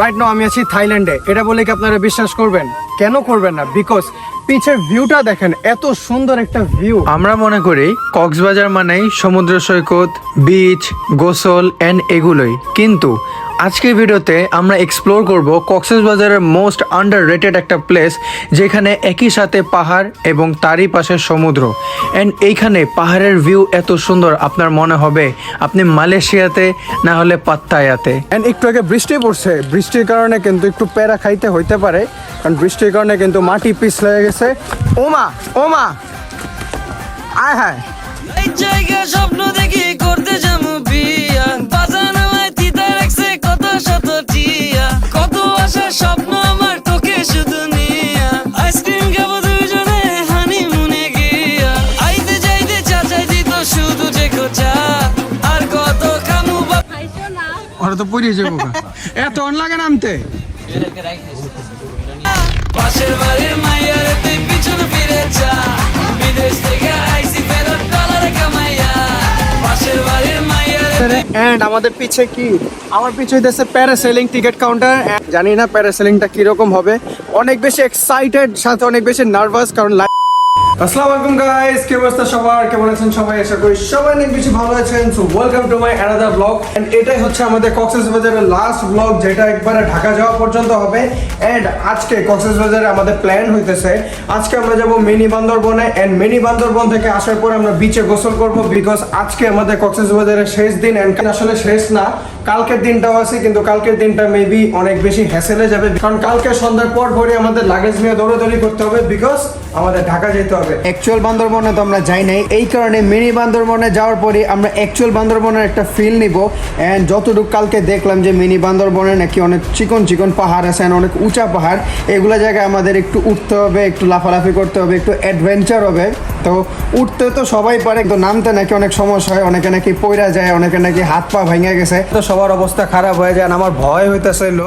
Right now আমি আছি থাইল্যান্ডে এটা বলে কি আপনারা বিশ্বাস করবেন? কেন করবেন না? বিকজ পিছের ভিউটা দেখেন এত সুন্দর একটা ভিউ আমরা মনে করি কক্সবাজার মানেই সমুদ্র সৈকত বিচ গোসল এন্ড এগুলোই। কিন্তু আজকের ভিডিওতে আমরা এক্সপ্লোর করব কক্সবাজারের মোস্ট আন্ডার রেটেড একটা প্লেস যেখানে একই সাথে পাহাড় এবং তারই পাশে সমুদ্র। অ্যান্ড এইখানে পাহাড়ের ভিউ এত সুন্দর আপনার মনে হবে আপনি মালয়েশিয়াতে না হলে পাত্তায়াতে। এন্ড একটু আগে বৃষ্টি পড়ছে। বৃষ্টির কারণে কিন্তু একটু প্যারা খাইতে হইতে পারে কারণ বৃষ্টির কারণে কিন্তু মাটি পিছলে গেছে। ওমা ওমা। আয় হায়। স্বপ্ন দেখি করতে যাব বিয়া। বাজানো তিতা রাখছে কত শত টিয়া। কত আশার স্বপ্ন আমার তোকে শুধু নিয়া। আইসক্রিম খাব দুজনে হানি মুনে গিয়া। আইতে যাইতে চাচাই দিত শুধু যে খোঁচা। আর কত খামু বা ওরা তো পুড়িয়ে যাব এত অন লাগে নামতে। এন্ড আমাদের পিছে কি? আমার পিছে হইতেছে প্যারাসেলিং টিকিট কাউন্টার জানি না প্যারাসেলিংটা কীরকম হবে। অনেক বেশি এক্সাইটেড সাথে অনেক বেশি নার্ভাস কারণ আসসালামু আলাইকুম গাইস কি অবস্থা সবার? কেমন আছেন সবাই? আশা করি সবাই অনেক বেশি ভালো আছেন। So welcome to my blog and এটাই হচ্ছে আমাদের লাস্ট ব্লগ যেটা একবারে ঢাকা যাওয়া পর্যন্ত হবে। এন্ড আজকে আমাদের প্ল্যান হইতেছে। আজকে আমরা যাব মিনি বান্দরবনে। এন্ড মিনি বান্দরবন থেকে আসার পর আমরা বিচে গোসল করব বিকজ আজকে আমাদের কক্সবাজারের শেষ দিন। এন্ড আসলে শেষ না। কালকের দিনটাও আছে, কিন্তু কালকের দিনটা মেবি অনেক বেশি হ্যাসেলে যাবে। কারণ কালকে সন্ধ্যার পর ভরে আমাদের লাগেজ নিয়ে দৌড়াদৌড়ি করতে হবে বিকজ আমাদের ঢাকা যেতে হবে। অ্যাকচুয়াল বান্দরবনে তো আমরা যাই নাই। এই কারণে মিনি বান্দরবনে যাওয়ার পরে আমরা অ্যাকচুয়াল বান্দরবনের একটা ফিল নিব। অ্যান্ড যতটুকু কালকে দেখলাম যে মিনি বান্দরবনে নাকি অনেক চিকন চিকন পাহাড় আছে অনেক উঁচা পাহাড়, এগুলো জায়গায় আমাদের একটু উঠতে হবে, একটু লাফালাফি করতে হবে, একটু অ্যাডভেঞ্চার হবে। তো উঠতে তো সবাই পারে কিন্তু নামতে নাকি অনেক সমস্যা হয় অনেকে নাকি পইরা যায় অনেকে নাকি হাত পা ভেঙে গেছে। তো সবার অবস্থা খারাপ হয়ে যায় আমার ভয় হইতেছে হইতেছিল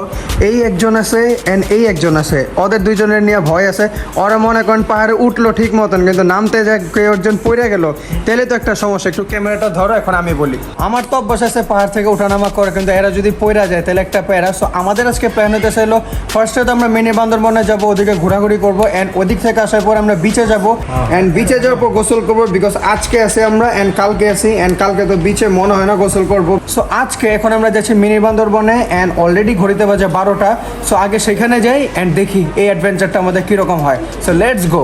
এই একজন আছে এন্ড এই একজন আছে। ওদের দুইজনের নিয়ে ভয় আছে। ওরা মনে করেন পাহাড়ে উঠল ঠিক মতন কিন্তু নামতে যায় কেউ একজন পড়ে গেল। তাহলে তো একটা সমস্যা একটু ক্যামেরাটা ধরো এখন আমি বলি। আমার তো অভ্যাস আছে পাহাড় থেকে ওঠানামা করে কিন্তু এরা যদি পড়ে যায় তাহলে একটা প্যারা। সো আমাদের আজকে প্ল্যান হইতে চাইলো ফার্স্টে তো আমরা মিনি বান্দরবনে যাব ওদিকে ঘোরাঘুরি করব অ্যান্ড ওদিক থেকে আসার পর আমরা বিচে যাব। অ্যান্ড বিচে যাওয়ার পর গোসল করব বিকজ আজকে আছে আমরা এন্ড কালকে আছি এন্ড কালকে তো বিচে মনে হয় না গোসল করব। সো আজকে এখন আমরা যাচ্ছি মিনি বান্দরবনে অ্যান্ড অলরেডি ঘড়িতে বাজে বারোটা। সো আগে সেখানে যাই এন্ড দেখি এই অ্যাডভেঞ্চারটা আমাদের কীরকম হয়। So let's go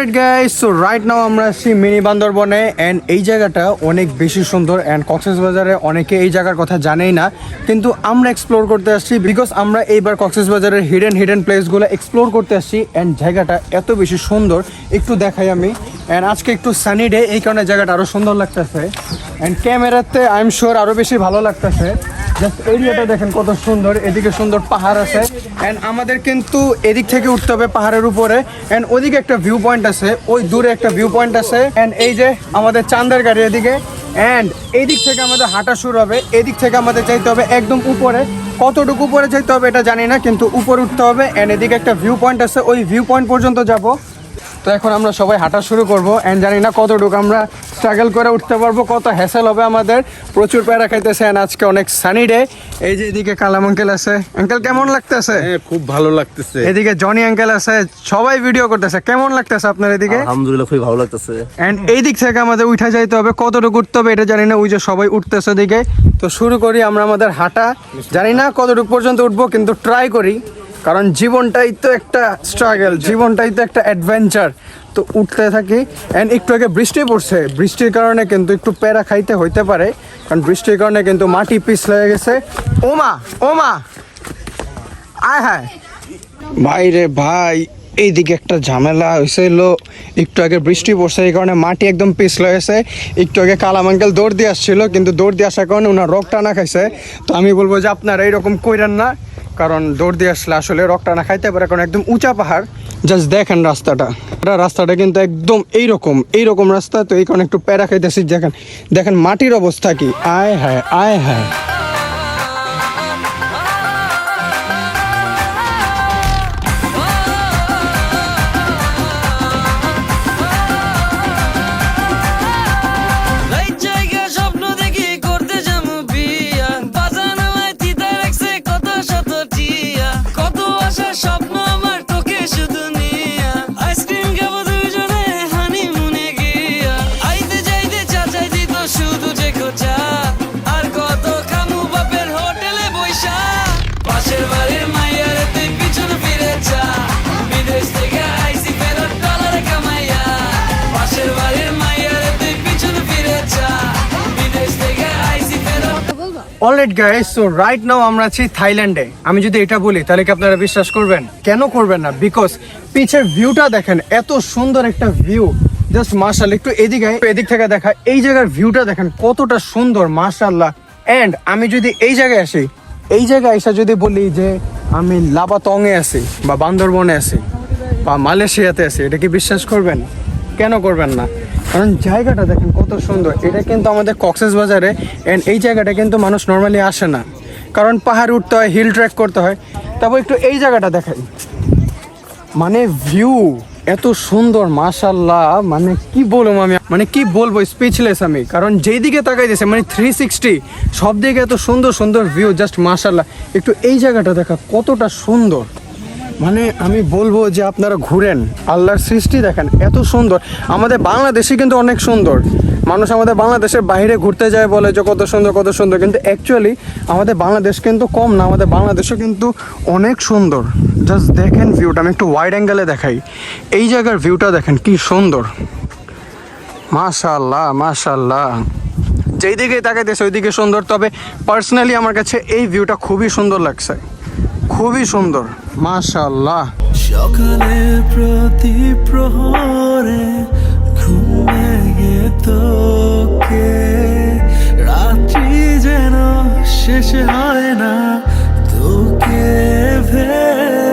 alright guys so right now আমরা আছি মিনি বান্দরবনে অ্যান্ড এই জায়গাটা অনেক বেশি সুন্দর অ্যান্ড কক্সবাজারে অনেকে এই জায়গার কথা জানেই না, কিন্তু আমরা এক্সপ্লোর করতে আসছি বিকজ আমরা এইবার কক্সবাজারের হিডেন হিডেন প্লেসগুলো এক্সপ্লোর করতে আসছি অ্যান্ড জায়গাটা এত বেশি সুন্দর। একটু দেখাই আমি অ্যান্ড আজকে একটু সানি ডে এই কারণে জায়গাটা আরও সুন্দর লাগতেছে। অ্যান্ড ক্যামেরাতে আই এম শিওর আরও বেশি ভালো লাগতেছে। এরিয়াটা দেখেন কত সুন্দর, এদিকে সুন্দর পাহাড় আছে। অ্যান্ড আমাদের কিন্তু এদিক থেকে উঠতে হবে পাহাড়ের উপরে। অ্যান্ড ওদিকে একটা ভিউ পয়েন্ট আছে, ওই দূরে একটা ভিউ পয়েন্ট আছে। অ্যান্ড এই যে আমাদের চান্দের গাড়ি এদিকে। অ্যান্ড এই দিক থেকে আমাদের হাঁটা শুরু হবে, এদিক থেকে আমাদের যাইতে হবে একদম উপরে। কতটুকু উপরে যেতে হবে এটা জানি না, কিন্তু উপরে উঠতে হবে। এন্ড এদিকে একটা ভিউ পয়েন্ট আছে, ওই ভিউ পয়েন্ট পর্যন্ত যাব। তো এখন আমরা সবাই হাঁটা শুরু করব। এন্ড জানি না কতটুকু আমরা স্ট্রাগল করে উঠতে পারব কত হ্যাসেল হবে আমাদের। প্রচুর প্যারা খাইতেছে আজকে অনেক সানি ডে এই যে এদিকে কালাম আঙ্কেল আছে। আঙ্কেল কেমন লাগতেছে? হ্যাঁ খুব ভালো লাগতেছে। এদিকে জনি আঙ্কেল আছে সবাই ভিডিও করতেছে। কেমন লাগতেছে আপনার এদিকে? আলহামদুলিল্লাহ খুবই ভালো লাগতেছে। এন্ড এই দিক থেকে আমাদের উঠা যাইতে হবে কতটুকু উঠতে হবে এটা জানি না ওই যে সবাই উঠতেছে এদিকে। তো শুরু করি আমরা আমাদের হাঁটা। জানি না কতটুকু পর্যন্ত উঠবো কিন্তু ট্রাই করি। কারণ জীবনটাই তো একটা স্ট্রাগল জীবনটাই তো একটা অ্যাডভেঞ্চার তো উঠতে থাকি অ্যান্ড একটু আগে বৃষ্টি পড়ছে। বৃষ্টির কারণে কিন্তু একটু প্যারা খাইতে হইতে পারে, কারণ বৃষ্টির কারণে কিন্তু মাটি পিছ লেগে গেছে। ওমা ওমা! আয় হায়! ভাই রে ভাই, এইদিকে একটা ঝামেলা হয়েছিল একটু আগে বৃষ্টি পড়ছে, এই কারণে মাটি একদম পিছলে গেছে একটু আগে কালাম আঙ্কেল দৌড় দিয়ে আসছিল, কিন্তু দৌড় দিয়ে আসার কারণে ওনার রক টানা খাইছে। তো আমি বলব যে আপনারা এইরকম কইরেন না কারণ দৌড় দিয়ে আসলে আসলে রকটা না খাইতে পারে, কারণ একদম উঁচা পাহাড়। জাস্ট দেখেন রাস্তাটা। এটা রাস্তাটা কিন্তু একদম এইরকম এইরকম রাস্তা, তো এই কারণে একটু প্যারা খাইতেছি। দেখেন দেখেন মাটির অবস্থা কি। আয় হায় আয় হায়। Alright guys so right now আমরা আছি থাইল্যান্ডে আমি যদি এটা বলি, তাহলে কি আপনারা বিশ্বাস করবেন? কেন করবেন না? বিকজ পিছের ভিউটা দেখেন, এত সুন্দর একটা ভিউ জাস্ট মার্শাল একটু এদিকে এদিক থেকে দেখা। এই জায়গার ভিউটা দেখেন, কতটা সুন্দর মার্শাল্লাহ এন্ড আমি যদি এই জায়গায় আসি, এই জায়গায় এসে যদি বলি যে আমি লাবাতংয়ে আছি, বা বান্দরবনে আছি, বা মালয়েশিয়াতে আছি, এটা কি বিশ্বাস করবেন? কেন করবেন না? কারণ জায়গাটা দেখেন কত সুন্দর। এটা কিন্তু আমাদের কক্সেস বাজারে অ্যান্ড এই জায়গাটা কিন্তু মানুষ নর্মালি আসে না। কারণ পাহাড় উঠতে হয় হিল ট্রেক করতে হয়। তারপর একটু এই জায়গাটা দেখাই। মানে ভিউ এত সুন্দর মাশাল্লাহ মানে কি বলব আমি? মানে কি বলব স্পিচলেস আমি। কারণ যেই দিকে তাকাই দিয়েছে মানে থ্রি সিক্সটি সব দিকে এত সুন্দর সুন্দর ভিউ জাস্ট মাশাল্লাহ একটু এই জায়গাটা দেখা কতটা সুন্দর। মানে আমি বলব যে আপনারা ঘুরেন, আল্লাহর সৃষ্টি দেখেন, এত সুন্দর। আমাদের বাংলাদেশে কিন্তু অনেক সুন্দর। মানুষ আমাদের বাংলাদেশের বাইরে ঘুরতে যায় বলে যে কত সুন্দর কত সুন্দর, কিন্তু অ্যাকচুয়ালি আমাদের বাংলাদেশ কিন্তু কম না, আমাদের বাংলাদেশও কিন্তু অনেক সুন্দর। জাস্ট দেখেন ভিউটা আমি একটু ওয়াইড অ্যাঙ্গেলে দেখাই। এই জায়গার ভিউটা দেখেন, কি সুন্দর। মাশাল্লাহ মাশাল্লাহ যেই দিকে তাকাইতেছে, ওই দিকে সুন্দর। তবে পার্সোনালি আমার কাছে এই ভিউটা খুবই সুন্দর লাগছে। খুবই সুন্দর। মাশাল্লাহ সকালে প্রতি প্রহরে ঘুমে গে তোকে। রাত্রি যেন শেষ হয় না তোকে ভেবে।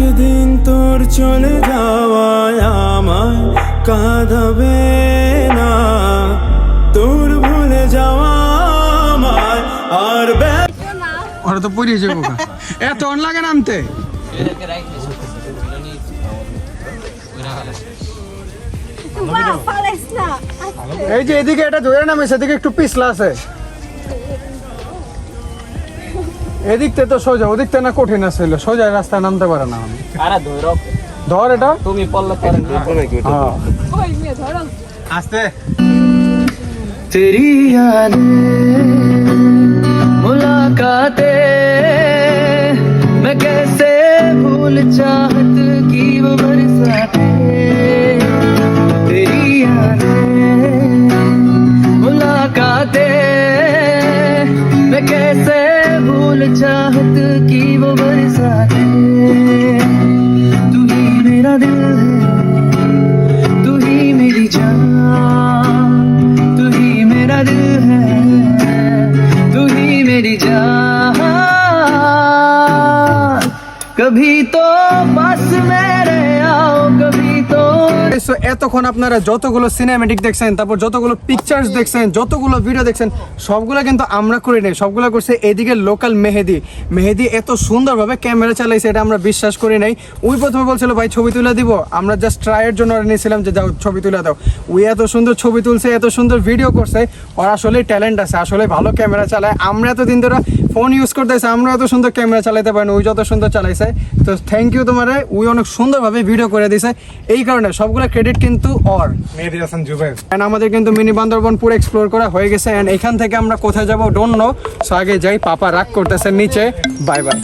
একদিন তোর চলে যাওয়ায় আমায় কাঁদাবে না। তোর ভুলে যাওয়া আমায় আর ওরা তো পড়িয়ে যাব এত অন লাগে নামতে. এই যে এদিকে এটা ধরে নামে সেদিকে একটু পিছলা আছে। এদিক থেকে তো সোজা ওদিক থেকে না কঠিন আছে সোজা রাস্তায় নামতে পারে না আমি আরে ধৈরব ধর এটা তুমি পড়লে পারেন না হ্যাঁ ওই মেয়ে ধরো আস্তে तेरी यादें मुलाकातें मैं कैसे भूल चाहत की वो बरसातें तेरी यादें मुलाकातें मैं कैसे भूल चाहत की वो बरसातें तू ही मेरा दिल है, तू ही मेरी जान, तू ही मेरा दिल है, तू ही मेरी जान। कभी तो बस मेरे So, এতক্ষণ আপনারা যতগুলো সিনেমেটিক দেখছেন তারপর যতগুলো পিকচার্স দেখছেন যতগুলো ভিডিও দেখছেন সবগুলো কিন্তু আমরা করি নাই। সবগুলো করছে এদিকে লোকাল মেহেদি। মেহেদি এত সুন্দরভাবে ক্যামেরা চালাইছে এটা আমরা বিশ্বাস করি নাই। ওই প্রথমে বলছিল ভাই ছবি তুলে দিব। আমরা জাস্ট ট্রায়ের জন্য নিয়েছিলাম যে যাও ছবি তুলে দাও। ওই এত সুন্দর ছবি তুলছে এত সুন্দর ভিডিও করছে। ওর আসলে ট্যালেন্ট আছে আসলে ভালো ক্যামেরা চালায়। আমরা এতদিন ধরে ফোন ইউজ করতেছে আমরা এত সুন্দর ক্যামেরা চালাতে পারি ওই যত সুন্দর চালাইছে। তো থ্যাংক ইউ তোমার ওই অনেক সুন্দরভাবে ভিডিও করে দিছে। এই কারণে সবগুলো ক্রেডিট কিন্তু অর মেহেদি হাসান জুবের এন্ড আমাদের কিন্তু মিনি বান্দরবন পুরো এক্সপ্লোর করা হয়ে গেছে এন্ড এখান থেকে আমরা কোথায় যাব ডোন্ট নো সো আগে যাই পাপা রাগ করতেছে নিচে bye bye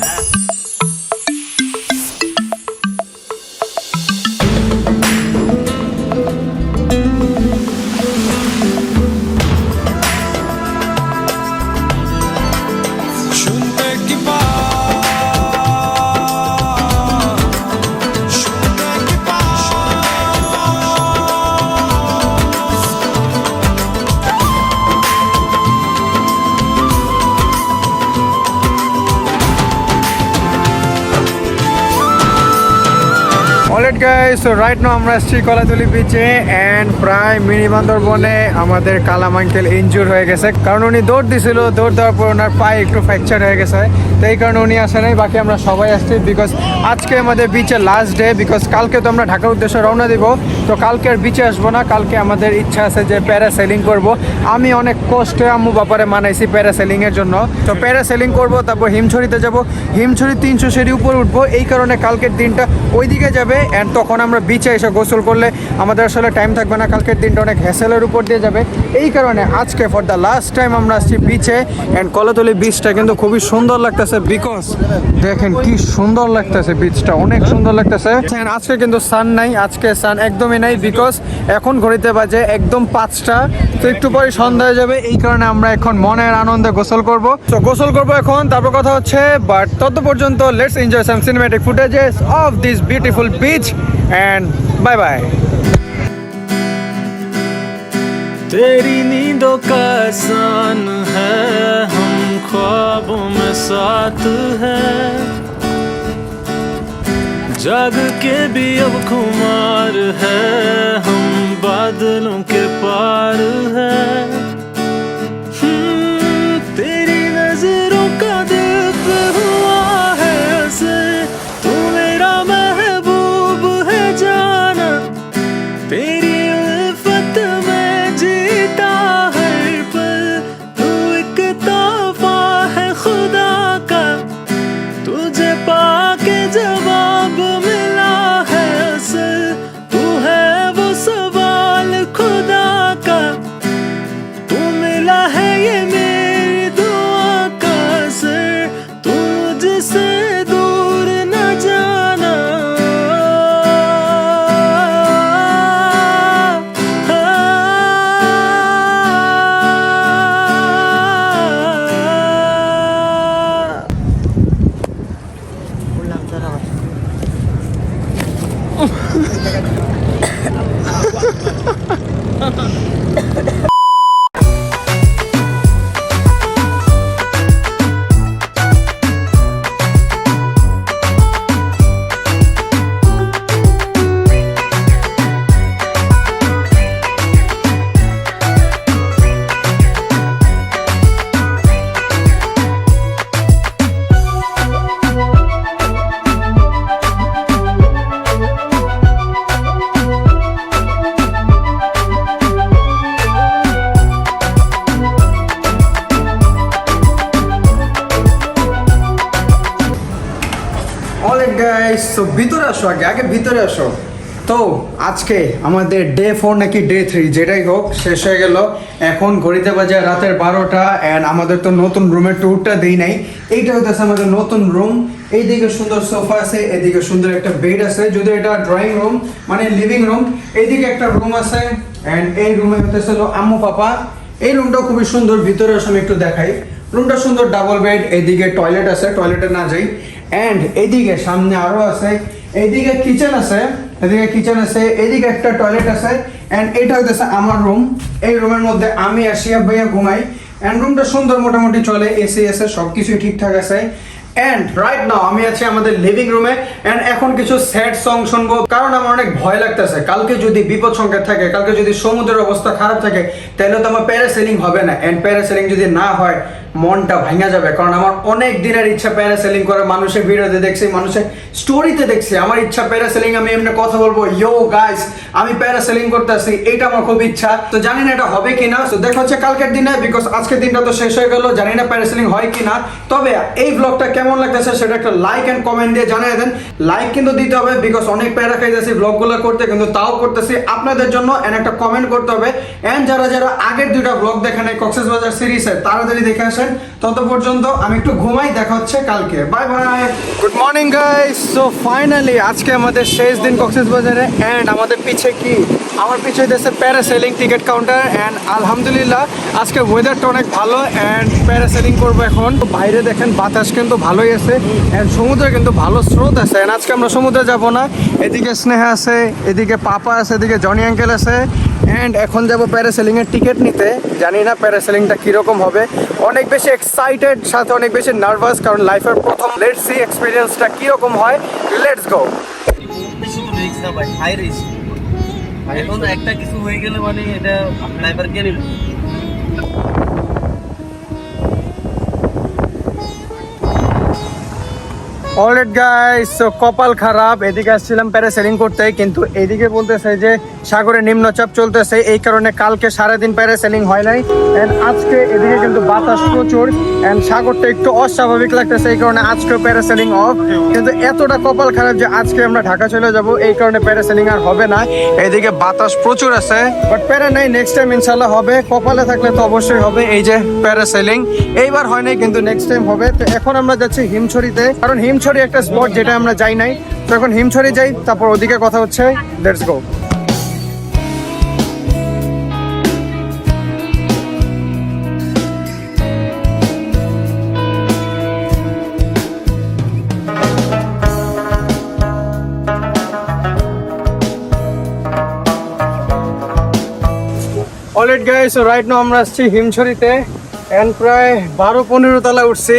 so right now আমরা আসছি কলাতলি বিচে এন্ড প্রায় মিনি বান্দরবনে আমাদের কালাম আঙ্কেল ইনজুর হয়ে গেছে। কারণ উনি দৌড় দিছিল, দৌড় দেওয়ার পর ওনার পায়ে একটু ফ্র্যাকচার হয়ে গেছে। তো এই কারণে উনি আসে নাই, বাকি আমরা সবাই আসছি বিকজ আজকে আমাদের বিচের লাস্ট ডে বিকজ কালকে তো আমরা ঢাকার উদ্দেশ্যে রওনা দিব। তো কালকে আর বিচে আসব না, কালকে আমাদের ইচ্ছা আছে যে প্যারাসেলিং করব। আমি অনেক কষ্টে আম্মু বাপারে মানাইছি প্যারাসেলিং এর জন্য। তো প্যারাসেলিং করব, তারপর হিমছড়িতে যাব। হিমছড়ি তিনশো সিঁড়ি উপরে উঠবো, এই কারণে কালকের দিনটা ওইদিকে যাবে অ্যান্ড তখন আমরা বিচে এসে গোসল করলে আমাদের আসলে টাইম থাকবে না। কালকের দিনটা অনেক হ্যাসেলের উপর দিয়ে যাবে। এই কারণে আজকে ফর দ্য লাস্ট টাইম আমরা আসছি বিচে অ্যান্ড কলাতলি বিচটা কিন্তু খুবই সুন্দর লাগতেছে বিকজ দেখেন কি সুন্দর লাগতেছে বিচটা অনেক সুন্দর লাগতেছে। আজকে কিন্তু সান নাই, আজকে সান একদমই নাই বিকজ এখন ঘড়িতে বাজে একদম পাঁচটা। তো একটু পরে সন্ধ্যা হয়ে যাবে, এই কারণে আমরা এখন মনের আনন্দে গোসল করব। তো গোসল করব এখন, তারপর কথা হচ্ছে বাট তত পর্যন্ত let's enjoy some cinematic footages of this beautiful beach and bye bye तेरी नींदों का सान है, हम ख्वाबों में साथ है। जग के भी अब खुमार है, हम बादलों के पार है আসো আগে আগে ভিতরে আসো। তো, আজকে আমাদের ডে ফোর নাকি ডে থ্রি যেটাই হোক, শেষ হয়ে গেল। এখন ঘড়িতে বাজে রাতের বারোটা অ্যান্ড আমাদের তো নতুন রুমের ট্যুরটা দিই নাই। এইটা হইতেছে আমাদের নতুন রুম এইদিকে সুন্দর সোফা আছে, এদিকে সুন্দর একটা বেড আছে যদি এটা ড্রয়িং রুম মানে লিভিং রুম এইদিকে একটা রুম আছে অ্যান্ড এই রুমে হইতেছে আম্মু, পাপা। এই রুমটা খুবই সুন্দর, ভিতরে আমি একটু দেখাই। রুমটা সুন্দর ডাবল বেড এদিকে টয়লেট আছে টয়লেটে না যাই। অ্যান্ড এইদিকে সামনে আরও আছে এইদিকে কিচেন আছে, এদিকে কিচেন আছে, এদিকে একটা টয়লেট আছে এন্ড এটা হইতেছে আমার রুম এই রুমের মধ্যে আমি আসিয়া ভাইয়া ঘুমাই। এন্ড রুমটা সুন্দর মোটামুটি চলে এসি আছে সব কিছুই ঠিকঠাক আছে। অ্যান্ড রাইট নাও আমি আছি আমাদের লিভিং রুমে অ্যান্ড এখন কিছু স্যাড সং শুনব। কারণ আমার অনেক ভয় লাগতেছে। কালকে যদি বিপদ সংকেত থাকে, কালকে যদি সমুদ্রের অবস্থা খারাপ থাকে, তাহলে তো আমার প্যারাসেলিং হবে না। অ্যান্ড প্যারাসেলিং যদি না হয়, মনটা ভাঙা যাবে। কারণ আমার অনেক দিনের ইচ্ছা প্যারাসেলিং করে। মানুষের ভিডিওতে দেখছি, মানুষের স্টোরিতে দেখছি। আমার ইচ্ছা প্যারাসেলিং আমি এমনি কথা বলব ইয়ো গাইস আমি প্যারাসেলিং করতেছি। এটা আমার খুব ইচ্ছা। তো জানি না এটা হবে কিনা। তো দেখা হচ্ছে কালকের দিনে বিকজ আজকের দিনটা তো শেষ হয়ে গেল। জানি না প্যারাসেলিং হয় কিনা। তবে এই ব্লগটা কেমন লাগতেছে সেটা একটা লাইক এন্ড কমেন্ট দিয়ে জানিয়ে দেন। লাইক কিন্তু দিতে হবে বিকজ অনেক প্যারা খাইতেছি ব্লগগুলো করতে, কিন্তু তাও করতেছি। আপনাদের জন্য এন্ড একটা কমেন্ট করতে হবে। এন্ড যারা যারা আগের দুইটা ব্লগ দেখেন এই কক্সেস বাজার সিরিজের তাড়াতাড়ি দেখে আসেন, তত পর্যন্ত আমি একটু ঘুমাই, দেখা হচ্ছে কালকে। Bye bye good morning guys so finally আজকে আমাদের শেষ দিন কক্সেস বাজারে এন্ড আমাদের পিছে কি? আমার পিছে হইতেছে প্যারাসেলিং টিকিট কাউন্টার এন্ড আলহামদুলিল্লাহ, আজকে ওয়েদারটা অনেক ভালো। এন্ড প্যারাসেলিং করব এখন। বাইরে দেখেন, বাতাস কিন্তু ভালোই আছে। সমুদ্রে কিন্তু ভালো স্রোত আছে। আজকে আমরা সমুদ্রে যাব না। এদিকে স্নেহা আছে, এদিকে পাপা আছে, এদিকে জনি আঙ্কেল আছে। অ্যান্ড এখন যাব প্যারাসেলিং এর টিকিট নিতে। জানি না প্যারাসেলিংটা কীরকম হবে। অনেক বেশি এক্সাইটেড সাথে অনেক বেশি নার্ভাস কারণ লাইফের প্রথম লেটস সি এক্সপিরিয়েন্সটা কীরকম হয়। লেটস গো একটা কিছু হয়ে গেলে মানে এটা কে অলরেড গাইস কপাল খারাপ, এদিকে আসছিলাম প্যারাসেলিং করতে, কিন্তু এদিকে বলতেছে যে সাগরে নিম্নচাপ চলতেছে, এই কারণে কালকে সারাদিন প্যারাসেলিং হয় নাই। এন্ড আজকে এদিকে কিন্তু বাতাস প্রচুর এন্ড সাগরটা একটু অস্বাভাবিক লাগতেছে, এই কারণে আজকেও প্যারাসেলিং অফ কিন্তু এতটা কপাল খারাপ যে আজকে আমরা ঢাকা চলে যাব, এই কারণে প্যারাসেলিং আর হবে না। এদিকে বাতাস প্রচুর আছে বাট প্যারা নাই নেক্সট টাইম ইনশাল্লাহ হবে। কপালে থাকলে তো অবশ্যই হবে, এই যে প্যারাসেলিং এইবার হয় নাই, কিন্তু নেক্সট টাইম হবে। তো এখন আমরা যাচ্ছি হিমছড়িতে, কারণ হিমছড়ি একটা স্পট যেটা আমরা যাই নাই। তো এখন হিমছড়ি যাই, তারপর ওদিকে কথা হচ্ছে let's go alright guys right now আমরা আসছি হিমছড়িতে এন্ড প্রায় বারো পনেরো তলা উঠছি।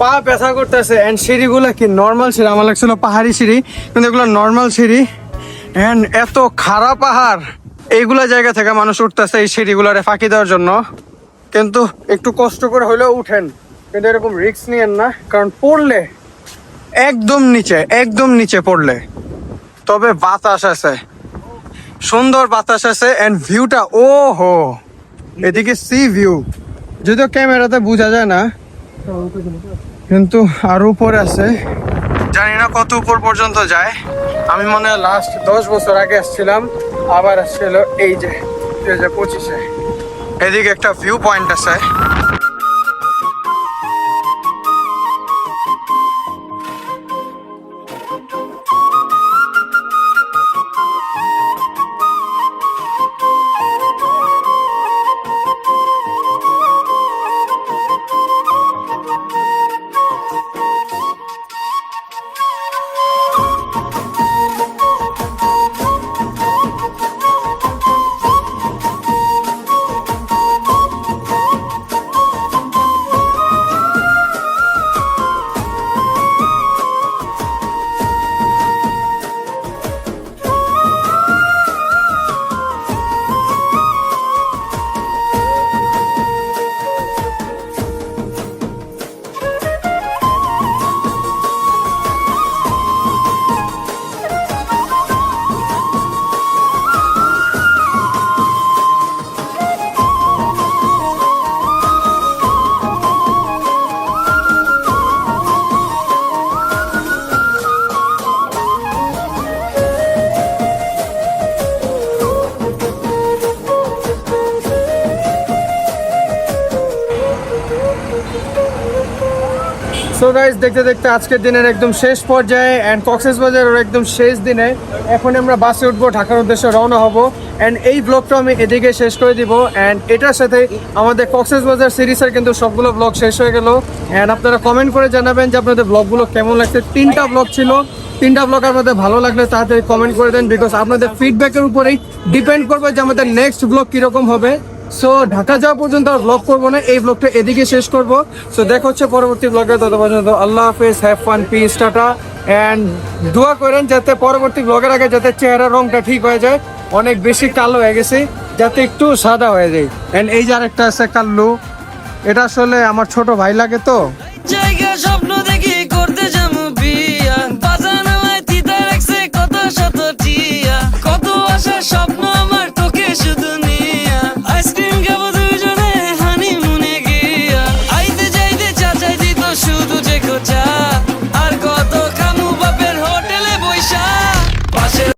পা ব্যথা করতেছে এন্ড সিঁড়িগুলো কি নর্মাল সিঁড়ি? আমার লাগছিল পাহাড়ি সিঁড়ি, কিন্তু এগুলো নর্মাল সিঁড়ি। এন্ড এত খারাপ পাহাড়। এইগুলা জায়গা থেকে মানুষ উঠতেছে এই সিঁড়িগুলোরে ফাঁকি দেওয়ার জন্য। কিন্তু একটু কষ্ট করে হলেও উঠেন। কিন্তু এরকম রিস্ক নিয়েন না, কারণ পড়লে একদম নিচে একদম নিচে পড়লে। তবে বাতাস আছে। সুন্দর বাতাস আছে এন্ড ভিউটা ও হো এদিকে সি ভিউ যদিও ক্যামেরাতে বোঝা যায় না কিন্তু আর উপরে আছে। জানি না কত উপর পর্যন্ত যায়। আমি মনে হয় লাস্ট দশ বছর আগে আসছিলাম, আবার আসছিল এই যে দু হাজার পঁচিশে। এদিকে একটা ভিউ পয়েন্ট আছে। সো গাইস দেখতে দেখতে আজকের দিনের একদম শেষ পর্যায়ে অ্যান্ড কক্সেস বাজারের একদম শেষ দিনে এখন আমরা বাসে উঠবো, ঢাকার উদ্দেশ্যে রওনা হব অ্যান্ড এই ব্লগটা আমি এদিকে শেষ করে দিব অ্যান্ড এটার সাথে আমাদের কক্সেস বাজার সিরিজের কিন্তু সবগুলো ব্লগ শেষ হয়ে গেল অ্যান্ড আপনারা কমেন্ট করে জানাবেন যে আপনাদের ব্লগগুলো কেমন লাগছে। তিনটা ব্লগ ছিল, তিনটা ব্লগ আপনাদের ভালো লাগলে তাড়াতাড়ি কমেন্ট করে দেন বিকজ আপনাদের ফিডব্যাকের উপরেই ডিপেন্ড করবে যে আমাদের নেক্সট ব্লগ কীরকম হবে। সো ঢাকা যাওয়া পর্যন্ত আর ব্লগ করব না, এই ব্লগটা এদিকে শেষ করব। সো দেখা হচ্ছে পরবর্তী ব্লগে তত পর্যন্ত আল্লাহ হাফেজ have fun peace tata. And দোয়া করেন যাতে পরবর্তী ব্লগের আগে যাতে চেহারা রংটা ঠিক হয়ে যায়, অনেক বেশি কালো হয়ে গেছে, যাতে একটু সাদা হয়ে যায়। অ্যান্ড এই যে আরেকটা আছে কাল্লু এটা আসলে আমার ছোট ভাই লাগে তো। দেখি করতে কত কত আশা